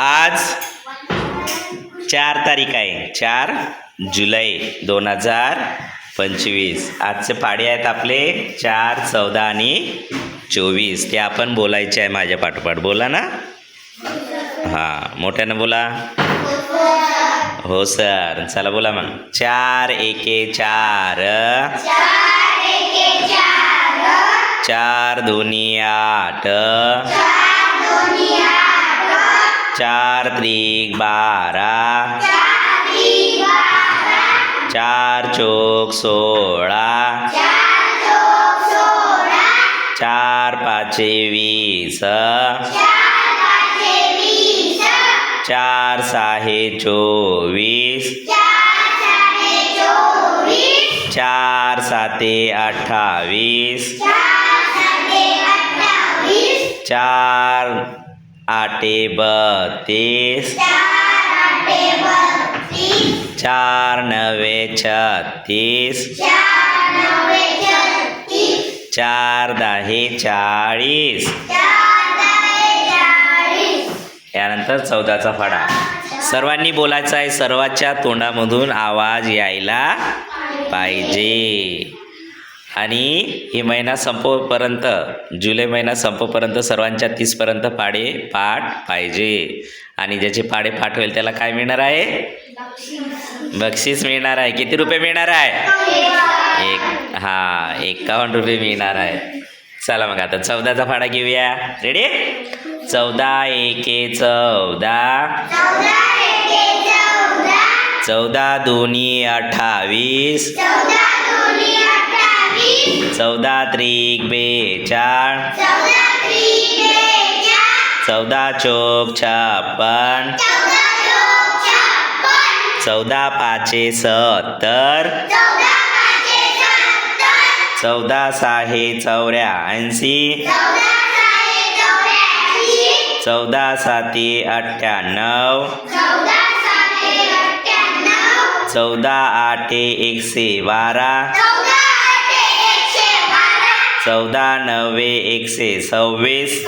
आज चार तारीख आहे. चार जुलै दोन हजार पंचवीस. आजचे पाडे आहेत आपले चार चौदा आणि चोवीस. ते आपण बोलायचे आहे माझ्या पाठोपाठ. बोला ना. हां मोठ्यानं बोला. हो सर. चला बोला मग. चार एके चार. चार दोन्ही आठ. चार त्रिक बारा चार चोक सोळा चार पाचे वीस चार सहा चोवीस चार साते अठ्ठावीस चार आठे बत्तीस. चार नवे छत्तीस. चार दहे चाळीस. यानंतर चौदाचा फडा. सर्वांनी बोलायचं आहे सर्वांच्या तोंडामधून आवाज यायला पाहिजे. आणि हे महिना संपोपर्यंत जुलै महिना संपोपर्यंत सर्वांच्या तीसपर्यंत पाडे पाठ पाहिजे. आणि ज्याचे पाडे पाठ होईल त्याला काय मिळणार आहे? बक्षीस मिळणार आहे. किती रुपये मिळणार आहे? एक हा एकावन्न रुपये मिळणार आहे. चला मग आता चौदाचा फाडा घेऊया. रेडी चौदा एके चौदा. चौदा दोन्ही अठ्ठावीस. चौदा त्रिक बेचाळ चौदा चोक छप्पन. चौदा पाचे सत्तर. चौदा सहा चौऱ्याऐंशी चौदा साती अठ्ठ्याण्णव. चौदा आठे एकशे बारा. चौदा नव्वे एकशे सव्वीस.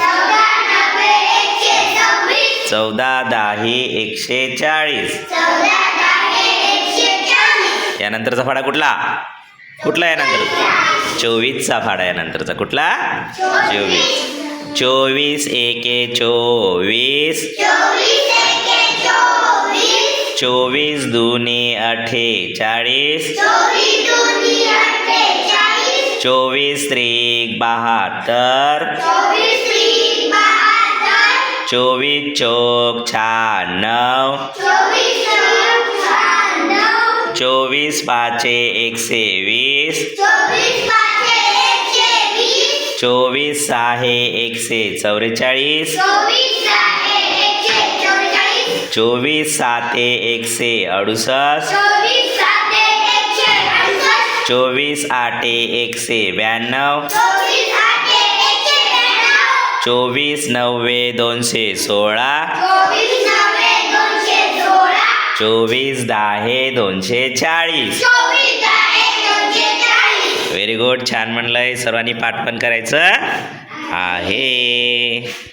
चौदा दहा एकशे चाळीस. यानंतरचा फाडा कुठला? कुठला यानंतर? चोवीसचा फाडा यानंतरचा. कुठला? चोवीस. चोवीस एके चोवीस. चोवीस दोन्ही अठ्ठेचाळीस चोवीस त्रिक बहात्तर. चोवीस चोक शहाण्णव चोवीस पाचे एकशे वीस. चोवीस सहा एकशे चौवेचाळीस चोवीस साते एकशे अडुसष्ट. चोवीस आठे एकशे ब्याण्णव. चोवीस नव्वे दोनशे सोळा. चोवीस दहा दोनशे चाळीस. व्हेरी गुड छान म्हणलंय. सर्वांनी पाठ पण करायचं आहे.